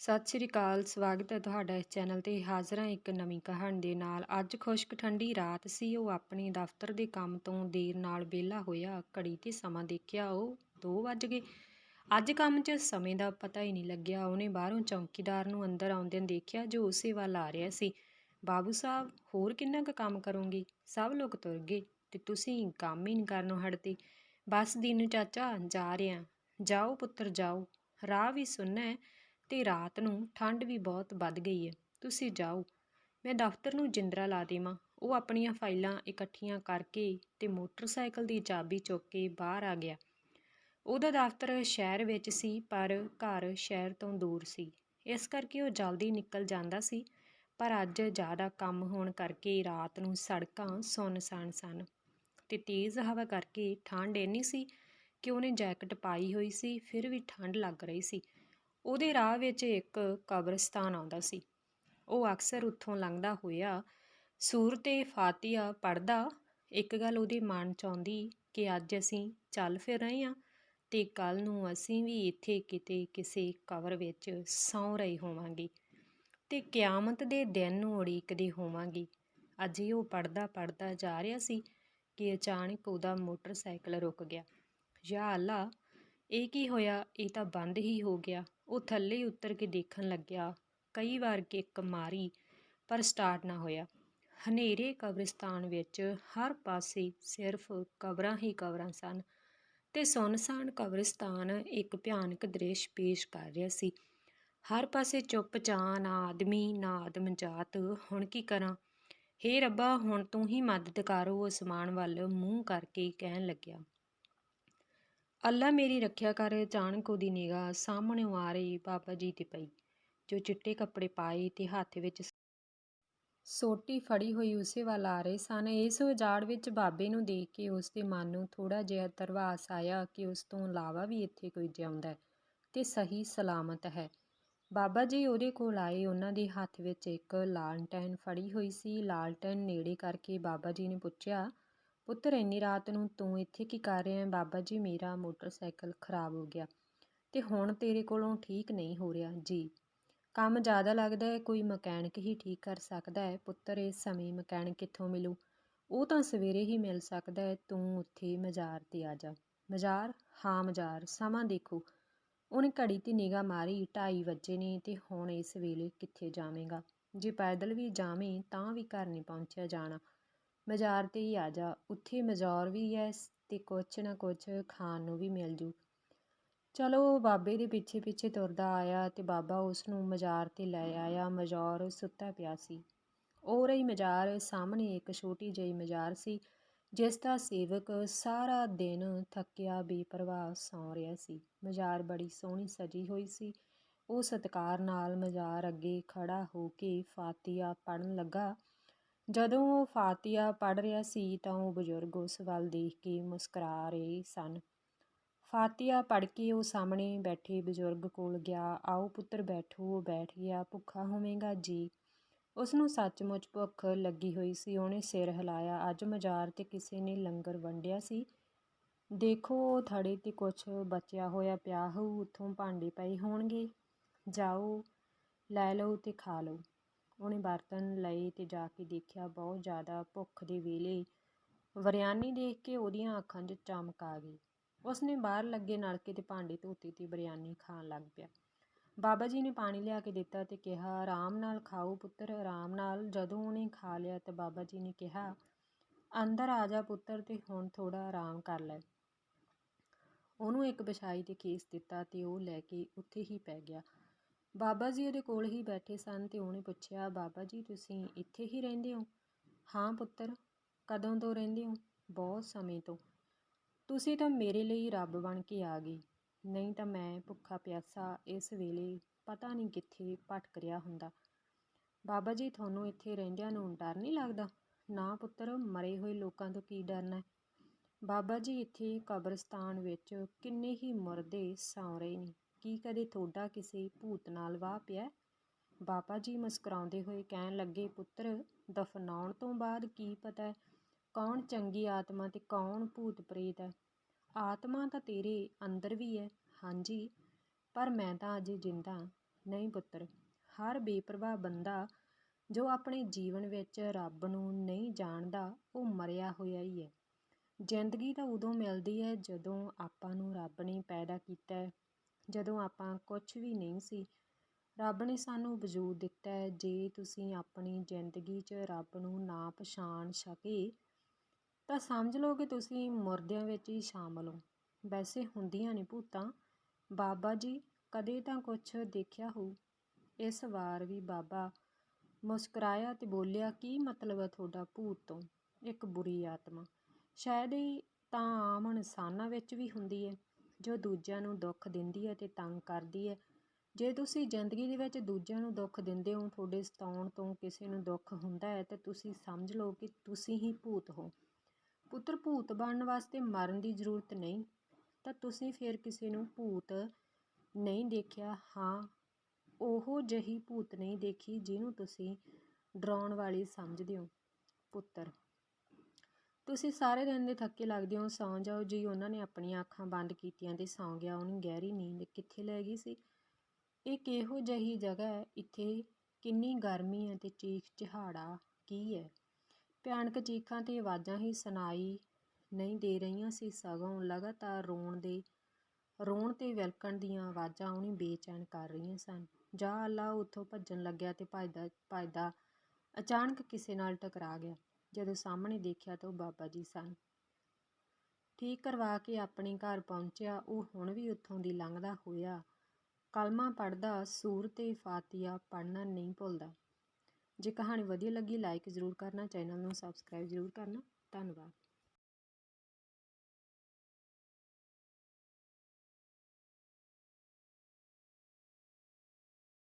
ਸਤਿ ਸ਼੍ਰੀ ਅਕਾਲ, ਸਵਾਗਤ ਹੈ ਤੁਹਾਡਾ ਇਸ ਚੈਨਲ ਤੇ। ਹਾਜ਼ਰ ਹਾਂ ਇੱਕ ਨਵੀਂ ਕਹਾਣੀ ਦੇ ਨਾਲ। ਅੱਜ ਖੁਸ਼ਕ ਠੰਡੀ ਰਾਤ ਸੀ, ਉਹ ਆਪਣੇ ਦਫ਼ਤਰ ਦੇ ਕੰਮ ਤੋਂ ਦੇਰ ਨਾਲ ਵਿਹਲਾ ਹੋਇਆ। ਘੜੀ ਤੇ ਸਮਾਂ ਦੇਖਿਆ, ਉਹ 2 ਵੱਜ ਗਏ। ਅੱਜ ਕੰਮ 'ਚ ਸਮੇਂ ਦਾ ਪਤਾ ਹੀ ਨਹੀਂ ਲੱਗਿਆ। ਉਹਨੇ ਬਾਹਰੋਂ ਚੌਕੀਦਾਰ ਨੂੰ ਅੰਦਰ ਆਉਂਦਿਆਂ ਦੇਖਿਆ, ਜੋ ਉਸੇ ਵੱਲ ਆ ਰਿਹਾ ਸੀ। ਬਾਬੂ ਸਾਹਿਬ, ਹੋਰ ਕਿੰਨਾ ਕੁ ਕੰਮ ਕਰੋਗੇ? ਸਭ ਲੋਕ ਤੁਰ ਗਏ ਤੇ ਤੁਸੀਂ ਕੰਮ ਹੀ ਨਹੀਂ ਕਰਨੋਂ ਹਟਦੇ। ਬਸ ਦੀਨੂ ਚਾਚਾ, ਜਾ ਰਿਹਾ। ਜਾਓ ਪੁੱਤਰ, ਜਾਓ। ਰਾਹ ਵੀ ਸੁਣਨਾ ਹੈ। ਤੇ ਰਾਤ ਨੂੰ ਠੰਡ ਵੀ ਬਹੁਤ ਵੱਧ ਗਈ ਹੈ ਤੁਸੀਂ ਜਾਓ। ਮੈਂ ਦਫ਼ਤਰ ਨੂੰ ਜਿੰਦਰਾ ਲਾ ਦੇਵਾਂ। ਉਹ ਆਪਣੀਆਂ ਫਾਈਲਾਂ ਇਕੱਠੀਆਂ ਕਰਕੇ ਤੇ ਮੋਟਰਸਾਈਕਲ ਦੀ ਚਾਬੀ ਚੁੱਕ ਕੇ ਬਾਹਰ ਆ ਗਿਆ। ਉਹਦਾ ਦਫ਼ਤਰ ਸ਼ਹਿਰ ਵਿੱਚ ਸੀ, ਪਰ ਘਰ ਸ਼ਹਿਰ ਤੋਂ ਦੂਰ ਸੀ। ਇਸ ਕਰਕੇ ਉਹ ਜਲਦੀ ਨਿਕਲ ਜਾਂਦਾ ਸੀ, ਪਰ ਅੱਜ ਜ਼ਿਆਦਾ ਕੰਮ ਹੋਣ ਕਰਕੇ ਰਾਤ ਨੂੰ ਸੜਕਾਂ ਸੁੰਨਸਾਨ ਸਨ ਤੇ ਤੇਜ਼ ਹਵਾ ਕਰਕੇ ਠੰਡ ਇੰਨੀ ਸੀ ਕਿ ਉਹਨੇ ਜੈਕਟ ਪਾਈ ਹੋਈ ਸੀ, ਫਿਰ ਵੀ ਠੰਡ ਲੱਗ ਰਹੀ ਸੀ। ਉਹਦੇ ਰਾਹ ਵਿੱਚ ਇੱਕ ਕਬਰਸਤਾਨ ਆਉਂਦਾ ਸੀ। ਉਹ ਅਕਸਰ ਉੱਥੋਂ ਲੰਘਦਾ ਹੋਇਆ ਸੂਰ ਤੇ ਫਾਤੀਆ ਪੜਦਾ ਇੱਕ ਗੱਲ ਉਹਦੇ ਮਨ 'ਚ ਆਉਂਦੀ ਕਿ ਅੱਜ ਅਸੀਂ ਚੱਲ ਫਿਰ ਰਹੇ ਹਾਂ ਤੇ ਕੱਲ ਨੂੰ ਅਸੀਂ ਵੀ ਇੱਥੇ ਕਿਤੇ ਕਿਸੇ ਕਬਰ ਵਿੱਚ ਸੌਂ ਰਹੇ ਹੋਵਾਂਗੇ ਤੇ ਕਿਆਮਤ ਦੇ ਦਿਨ ਨੂੰ ਉਡੀਕਦੇ ਹੋਵਾਂਗੇ। ਅਜੇ ਉਹ ਪੜਦਾ ਪੜਦਾ ਜਾ ਰਿਹਾ ਸੀ ਕਿ ਅਚਾਨਕ ਉਹਦਾ ਮੋਟਰਸਾਈਕਲ ਰੁਕ ਗਿਆ। ਯਾ ਅੱਲਾ ਇਹ ਕੀ ਹੋਇਆ? ਇਹ ਤਾਂ ਬੰਦ ਹੀ ਹੋ ਗਿਆ। ਉਹ ਥੱਲੇ ਉਤਰ ਕੇ ਦੇਖਣ ਲੱਗਿਆ। ਕਈ ਵਾਰ ਕਿੱਕ ਮਾਰੀ, ਪਰ ਸਟਾਰਟ ਨਾ ਹੋਇਆ। ਹਨੇਰੇ ਕਬਰਿਸਤਾਨ ਵਿੱਚ ਹਰ ਪਾਸੇ ਸਿਰਫ ਕਬਰਾਂ ਹੀ ਕਬਰਾਂ ਸਨ ਤੇ ਸੁੰਨਸਾਨ ਕਬਰਿਸਤਾਨ ਇੱਕ ਭਿਆਨਕ ਦ੍ਰਿਸ਼ ਪੇਸ਼ ਕਰ ਰਿਹਾ ਸੀ। ਹਰ ਪਾਸੇ ਚੁੱਪ ਚਾਂ ਨਾ ਆਦਮੀ ਨਾ ਆਦਮਜਾਤ ਹੁਣ ਕੀ ਕਰਾਂ? ਹੇ ਰੱਬਾ, ਹੁਣ ਤੂੰ ਹੀ ਮਦਦ ਕਰ, ਉਹ ਅਸਮਾਨ ਵੱਲ ਮੂੰਹ ਕਰਕੇ ਕਹਿਣ ਲੱਗਿਆ। ਅੱਲਾ ਮੇਰੀ ਰੱਖਿਆ ਕਰ, ਅਚਾਨਕ ਉਹਦੀ ਨਿਗਾਹ ਸਾਹਮਣੇ ਆ ਰਹੀ ਬਾਬਾ ਜੀ ਤੇ ਪਈ, ਜੋ ਚਿੱਟੇ ਕੱਪੜੇ ਪਾਏ ਤੇ ਹੱਥ ਵਿੱਚ ਸੋਟੀ ਫੜੀ ਹੋਈ ਉਸੇ ਵੱਲ ਆ ਰਹੇ ਸਨ। ਇਸ ਉਜਾੜ ਵਿੱਚ ਬਾਬੇ ਨੂੰ ਦੇਖ ਕੇ ਉਸ ਦੇ ਮਨ ਨੂੰ ਥੋੜਾ ਜਿਹਾ ਤਰਵਾਸ ਆਇਆ ਕਿ ਉਸ ਤੋਂ ਇਲਾਵਾ ਵੀ ਇੱਥੇ ਕੋਈ ਜਿਉਂਦਾ ਤੇ ਸਹੀ ਸਲਾਮਤ ਹੈ। ਬਾਬਾ ਜੀ ਉਹਦੇ ਕੋਲ ਆਏ, ਉਹਨਾਂ ਦੇ ਹੱਥ ਵਿੱਚ ਇੱਕ ਲਾਲਟੈਨ ਫੜੀ ਹੋਈ ਸੀ। ਲਾਲਟੈਨ ਨੇੜੇ ਕਰਕੇ ਬਾਬਾ ਜੀ ਨੇ ਪੁੱਛਿਆ ਪੁੱਤਰ, ਇੰਨੀ ਰਾਤ ਨੂੰ ਤੂੰ ਇੱਥੇ ਕੀ ਕਰ ਰਿਹਾ ਹੈ? ਬਾਬਾ ਜੀ, ਮੇਰਾ ਮੋਟਰਸਾਈਕਲ ਖਰਾਬ ਹੋ ਗਿਆ ਤੇ ਹੁਣ ਤੇਰੇ ਕੋਲੋਂ ਠੀਕ ਨਹੀਂ ਹੋ ਰਿਹਾ। ਜੀ। ਕੰਮ ਜ਼ਿਆਦਾ ਲੱਗਦਾ ਹੈ, ਕੋਈ ਮਕੈਨਿਕ ਹੀ ਠੀਕ ਕਰ ਸਕਦਾ ਹੈ। ਪੁੱਤਰ, ਇਸ ਸਮੇਂ ਮਕੈਨਿਕ ਕਿੱਥੋਂ ਮਿਲੂ? ਉਹ ਤਾਂ ਸਵੇਰੇ ਹੀ ਮਿਲ ਸਕਦਾ ਹੈ। ਤੂੰ ਉੱਥੇ ਮਜ਼ਾਰ ਤੇ ਆ ਜਾ। ਮਜ਼ਾਰ? ਹਾਂ, ਮਜ਼ਾਰ। ਸਮਾਂ ਦੇਖੋ। ਉਹਨੇ ਘੜੀ ਤੇ ਨਿਗਾਹ ਮਾਰੀ 2:30 ਵਜੇ ਨੇ ਤੇ ਹੁਣ ਇਸ ਵੇਲੇ ਕਿੱਥੇ ਜਾਵੇਂਗਾ? ਜੇ ਪੈਦਲ ਵੀ ਜਾਵੇਂ ਤਾਂ ਵੀ ਘਰ ਨਹੀਂ ਪਹੁੰਚਿਆ ਜਾਣਾ। ਮਜ਼ਾਰ ਤੇ ਹੀ ਆ ਜਾ। ਉੱਥੇ ਮਜ਼ਾਰ ਵੀ ਹੈ ਅਤੇ ਕੁਛ ਨਾ ਕੁਛ ਖਾਣ ਨੂੰ ਵੀ ਮਿਲ ਜੂ। ਚਲੋ ਉਹ ਬਾਬੇ ਦੇ ਪਿੱਛੇ ਪਿੱਛੇ ਤੁਰਦਾ ਆਇਆ ਅਤੇ ਬਾਬਾ ਉਸ ਨੂੰ ਮਜ਼ਾਰ ਤੇ ਲੈ ਆਇਆ। ਮਜ਼ਾਰ ਸੁੱਤਾ ਪਿਆ ਸੀ। ਉਹ ਰਹੀ ਮਜ਼ਾਰ, ਸਾਹਮਣੇ ਇੱਕ ਛੋਟੀ ਜਿਹੀ ਮਜ਼ਾਰ ਸੀ, ਜਿਸ ਦਾ ਸੇਵਕ ਸਾਰਾ ਦਿਨ ਥੱਕਿਆ, ਬੇਪਰਵਾਹ ਸੌਂ ਰਿਹਾ ਸੀ। ਮਜ਼ਾਰ ਬੜੀ ਸੋਹਣੀ ਸਜੀ ਹੋਈ ਸੀ। ਉਹ ਸਤਕਾਰ ਨਾਲ ਮਜ਼ਾਰ ਅੱਗੇ ਖੜਾ ਹੋ ਕੇ ਫਾਤੀਆ ਪੜਨ ਲੱਗਾ। ਜਦੋਂ ਉਹ ਫਾਤੀਆ ਪੜ੍ਹ ਰਿਹਾ ਸੀ ਤਾਂ ਉਹ ਬਜ਼ੁਰਗ ਉਸ ਵੱਲ ਦੇਖ ਕੇ ਮੁਸਕਰਾ ਰਹੇ ਸਨ। ਫਾਤੀਆ ਪੜ੍ਹ ਕੇ ਉਹ ਸਾਹਮਣੇ ਬੈਠੇ ਬਜ਼ੁਰਗ ਕੋਲ ਗਿਆ। ਆਓ ਪੁੱਤਰ, ਬੈਠੋ, ਉਹ ਬੈਠ ਗਿਆ। ਭੁੱਖਾ ਹੋਵੇਂਗਾ ਜੀ। ਉਸ ਨੂੰ ਸੱਚਮੁੱਚ ਭੁੱਖ ਲੱਗੀ ਹੋਈ ਸੀ। ਉਹਨੇ ਸਿਰ ਹਿਲਾਇਆ। ਅੱਜ ਮਜ਼ਾਰ ਤੇ ਕਿਸੇ ਨੇ ਲੰਗਰ ਵੰਡਿਆ ਸੀ। ਦੇਖੋ, ਉਹ ਥੜੇ ਤੇ ਕੁਛ ਬਚਿਆ ਹੋਇਆ ਪਿਆ ਹੋਊ। ਉੱਥੋਂ ਭਾਂਡੇ ਪਏ ਹੋਣਗੇ। ਜਾਓ, ਲੈ ਲਓ ਤੇ ਖਾ ਲਓ। ਉਹਨੇ ਬਰਤਨ ਲਏ ਤੇ ਜਾ ਕੇ ਦੇਖਿਆ ਬਹੁਤ ਜ਼ਿਆਦਾ ਭੁੱਖ ਦੇ ਵੇਲੇ ਵਰਿਆਨੀ ਦੇਖ ਕੇ ਉਹਦੀਆਂ ਅੱਖਾਂ 'ਚ ਚਮਕ ਆ ਗਈ। ਉਸਨੇ ਬਾਹਰ ਲੱਗੇ ਨਲਕੇ ਤੇ ਭਾਂਡੇ ਧੋਤੇ ਤੇ ਬਿਰਿਆਨੀ ਖਾਣ ਲੱਗ ਪਿਆ। ਬਾਬਾ ਜੀ ਨੇ ਪਾਣੀ ਲਿਆ ਕੇ ਦਿੱਤਾ ਤੇ ਕਿਹਾ, ਆਰਾਮ ਨਾਲ ਖਾਓ ਪੁੱਤਰ, ਆਰਾਮ ਨਾਲ। ਜਦੋਂ ਉਹਨੇ ਖਾ ਲਿਆ ਤਾਂ ਬਾਬਾ ਜੀ ਨੇ ਕਿਹਾ, ਅੰਦਰ ਆ ਜਾ ਪੁੱਤਰ ਤੇ ਹੁਣ ਥੋੜਾ ਆਰਾਮ ਕਰ ਲੈ। ਉਹਨੂੰ ਇੱਕ ਵਿਛਾਈ ਤੇ ਖੇਸ ਦਿੱਤਾ ਤੇ ਉਹ ਲੈ ਕੇ ਉੱਥੇ ਹੀ ਪੈ ਗਿਆ। ਬਾਬਾ ਜੀ ਉਹਦੇ ਕੋਲ ਹੀ ਬੈਠੇ ਸਨ ਤੇ ਉਹਨੇ ਪੁੱਛਿਆ, ਬਾਬਾ ਜੀ, ਤੁਸੀਂ ਇੱਥੇ ਹੀ ਰਹਿੰਦੇ ਹੋ? ਹਾਂ ਪੁੱਤਰ, ਕਦੋਂ ਤੋਂ ਰਹਿੰਦੇ ਹੋ? ਬਹੁਤ ਸਮੇਂ ਤੋਂ। ਤੁਸੀਂ ਤਾਂ ਮੇਰੇ ਲਈ ਰੱਬ ਬਣ ਕੇ ਆ ਗਏ। ਨਹੀਂ ਤਾਂ ਮੈਂ ਭੁੱਖਾ ਪਿਆਸਾ ਇਸ ਵੇਲੇ ਪਤਾ ਨਹੀਂ ਕਿੱਥੇ ਭਟਕ ਰਿਹਾ ਹੁੰਦਾ। ਬਾਬਾ ਜੀ, ਤੁਹਾਨੂੰ ਇੱਥੇ ਰਹਿੰਦਿਆਂ ਨੂੰ ਡਰ ਨਹੀਂ ਲੱਗਦਾ? ਨਾ ਪੁੱਤਰ, ਮਰੇ ਹੋਏ ਲੋਕਾਂ ਤੋਂ ਕੀ ਡਰਨਾ ਬਾਬਾ ਜੀ, ਇੱਥੇ ਕਬਰਸਤਾਨ ਵਿੱਚ ਕਿੰਨੇ ਹੀ ਮੁਰਦੇ ਸੌਂ ਰਹੇ ਨੇ। ਕੀ ਕਦੇ ਤੁਹਾਡਾ ਕਿਸੇ ਭੂਤ ਨਾਲ ਵਾਹ ਪਿਆ? ਬਾਬਾ ਜੀ ਮੁਸਕਰਾਉਂਦੇ ਹੋਏ ਕਹਿਣ ਲੱਗੇ, ਪੁੱਤਰ, ਦਫਨਾਉਣ ਤੋਂ ਬਾਅਦ ਕੀ ਪਤਾ ਕੌਣ ਚੰਗੀ ਆਤਮਾ ਤੇ ਕੌਣ ਭੂਤ ਪ੍ਰੇਤ ਹੈ? ਆਤਮਾ ਤਾਂ ਤੇਰੇ ਅੰਦਰ ਵੀ ਹੈ। ਹਾਂਜੀ, ਪਰ ਮੈਂ ਤਾਂ ਅਜੇ ਜਿੰਦਾ ਨਹੀਂ ਪੁੱਤਰ, ਹਰ ਬੇਪਰਵਾਹ ਬੰਦਾ ਜੋ ਆਪਣੇ ਜੀਵਨ ਵਿੱਚ ਰੱਬ ਨੂੰ ਨਹੀਂ ਜਾਣਦਾ, ਉਹ ਮਰਿਆ ਹੋਇਆ ਹੀ ਹੈ। ਜ਼ਿੰਦਗੀ ਤਾਂ ਉਦੋਂ ਮਿਲਦੀ ਹੈ ਜਦੋਂ ਆਪਾਂ ਨੂੰ ਰੱਬ ਨੇ ਪੈਦਾ ਕੀਤਾ ਜਦੋਂ ਆਪਾਂ ਕੁਝ ਵੀ ਨਹੀਂ ਸੀ, ਰੱਬ ਨੇ ਸਾਨੂੰ ਵਜੂਦ ਦਿੱਤਾ ਹੈ, ਜੇ ਤੁਸੀਂ ਆਪਣੀ ਜ਼ਿੰਦਗੀ 'ਚ ਰੱਬ ਨੂੰ ਨਾ ਪਛਾਣ ਸਕੇ, ਤਾਂ ਸਮਝ ਲਓ ਕਿ ਤੁਸੀਂ ਮੁਰਦਿਆਂ ਵਿੱਚ ਹੀ ਸ਼ਾਮਲ ਹੋ। ਵੈਸੇ ਹੁੰਦੀਆਂ ਨਹੀਂ ਭੂਤਾਂ। ਬਾਬਾ ਜੀ ਕਦੇ ਤਾਂ ਕੁਝ ਦੇਖਿਆ ਹੋ ਇਸ ਵਾਰ ਵੀ ਬਾਬਾ ਮੁਸਕਰਾਇਆ ਤੇ ਬੋਲਿਆ, ਕੀ ਮਤਲਬ ਹੈ ਤੁਹਾਡਾ ਭੂਤ ਤੋਂ? ਇੱਕ ਬੁਰੀ ਆਤਮਾ। ਸ਼ਾਇਦ ਹੀ ਤਾਂ ਆਮ ਇਨਸਾਨਾਂ ਵਿੱਚ ਵੀ ਹੁੰਦੀ ਹੈ। ਜੋ ਦੂਜਿਆਂ ਨੂੰ ਦੁੱਖ ਦਿੰਦੀ ਹੈ ਤੇ ਤੰਗ ਕਰਦੀ ਹੈ। ਜੇ ਤੁਸੀਂ ਜ਼ਿੰਦਗੀ ਦੇ ਵਿੱਚ ਦੂਜਿਆਂ ਨੂੰ ਦੁੱਖ ਦਿੰਦੇ ਹੋ, ਤੁਹਾਡੇ ਸਤਾਉਣ ਤੋਂ ਕਿਸੇ ਨੂੰ ਦੁੱਖ ਹੁੰਦਾ ਹੈ, ਤਾਂ ਤੁਸੀਂ ਸਮਝ ਲਓ ਕਿ ਤੁਸੀਂ ਹੀ ਭੂਤ ਹੋ। ਪੁੱਤਰ, ਭੂਤ ਬਣਨ ਵਾਸਤੇ ਮਰਨ ਦੀ ਜ਼ਰੂਰਤ ਨਹੀਂ, ਤਾਂ ਤੁਸੀਂ ਫਿਰ ਕਿਸੇ ਨੂੰ ਭੂਤ ਨਹੀਂ ਦੇਖਿਆ। ਹਾਂ, ਉਹ ਜਹੀ ਭੂਤ ਨਹੀਂ ਦੇਖੀ ਜਿਹਨੂੰ ਤੁਸੀਂ ਡਰਾਉਣ ਵਾਲੀ ਸਮਝਦੇ ਹੋ। ਪੁੱਤਰ ਤੁਸੀਂ ਸਾਰੇ ਦਿਨ ਦੇ ਥੱਕੇ ਲੱਗਦੇ ਹੋ, ਸੌਂ ਜਾਓ, ਜੀ ਉਹਨਾਂ ਨੇ ਆਪਣੀਆਂ ਅੱਖਾਂ ਬੰਦ ਕੀਤੀਆਂ ਤੇ ਸੌਂ ਗਿਆ, ਉਹਨੂੰ ਗਹਿਰੀ ਨੀਂਦ ਕਿੱਥੇ ਲੈ ਗਈ ਸੀ? ਇਹ ਕਿਹੋ ਜਿਹੀ ਜਗ੍ਹਾ ਹੈ? ਇੱਥੇ ਕਿੰਨੀ ਗਰਮੀ ਹੈ ਤੇ ਚੀਖ ਚਿਹਾੜਾ ਕੀ ਹੈ? ਭਿਆਨਕ ਚੀਖਾਂ ਤੇ ਆਵਾਜ਼ਾਂ ਹੀ ਸੁਣਾਈ ਨਹੀਂ ਦੇ ਰਹੀਆਂ ਸੀ ਸਗੋਂ ਲਗਾਤਾਰ ਰੋਣ ਦੇ, ਰੋਣ ਤੇ ਵਿਲਕਣ ਦੀਆਂ ਆਵਾਜ਼ਾਂ ਉਹਨੂੰ ਬੇਚੈਨ ਕਰ ਰਹੀਆਂ ਸਨ। ਜਾ ਅੱਲਾ ਉੱਥੋਂ ਭੱਜਣ ਲੱਗਿਆ ਤੇ ਭੱਜਦਾ ਭੱਜਦਾ ਅਚਾਨਕ ਕਿਸੇ ਨਾਲ ਟਕਰਾ ਗਿਆ। ਜਦੋਂ ਸਾਹਮਣੇ ਦੇਖਿਆ ਤਾਂ ਉਹ ਬਾਬਾ ਜੀ ਸਨ। ਠੀਕ ਕਰਵਾ ਕੇ ਆਪਣੇ ਘਰ ਪਹੁੰਚਿਆ, ਉਹ ਹੁਣ ਵੀ ਉੱਥੋਂ ਦੀ ਲੰਘਦਾ ਹੋਇਆ। ਕਲਮਾ ਪੜਦਾ ਸੂਰ ਤੇ ਫਾਤੀਆ ਪੜਨਾ ਨਹੀਂ ਭੁੱਲਦਾ। ਜੇ ਕਹਾਣੀ ਵਧੀਆ ਲੱਗੀ ਲਾਈਕ ਜ਼ਰੂਰ ਕਰਨਾ, ਚੈਨਲ ਨੂੰ ਸਬਸਕ੍ਰਾਈਬ ਜ਼ਰੂਰ ਕਰਨਾ। ਧੰਨਵਾਦ।